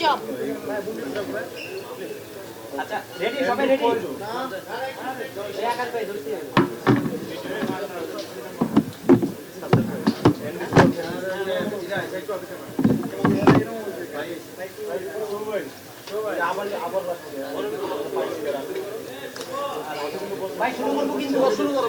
Chop. আচ্ছা ready সবাই ready এক হাত পায়ে ধরতে হবে ভাই, শুরু করব কিন্তু শুরু করো।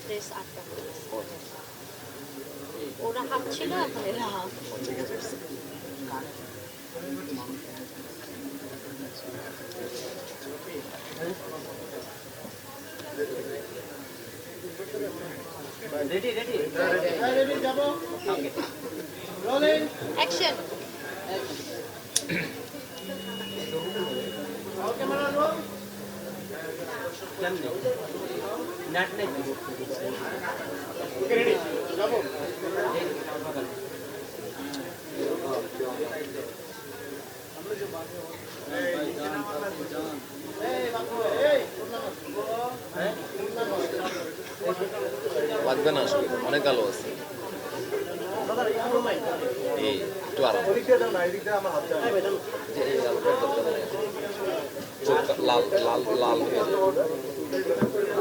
ড্রেস আটকা পড়েছে ওরা হাফ ছিল এখন এরা হাফ। রেডি রেডি অ্যাকশন কেমনে নেট নেই লাগবে না আসলে, অনেক আলো আছে। এই, একটু আরাম। যে এই আলোটার দরকার নেই। লাল লাল লাল হয়ে যায়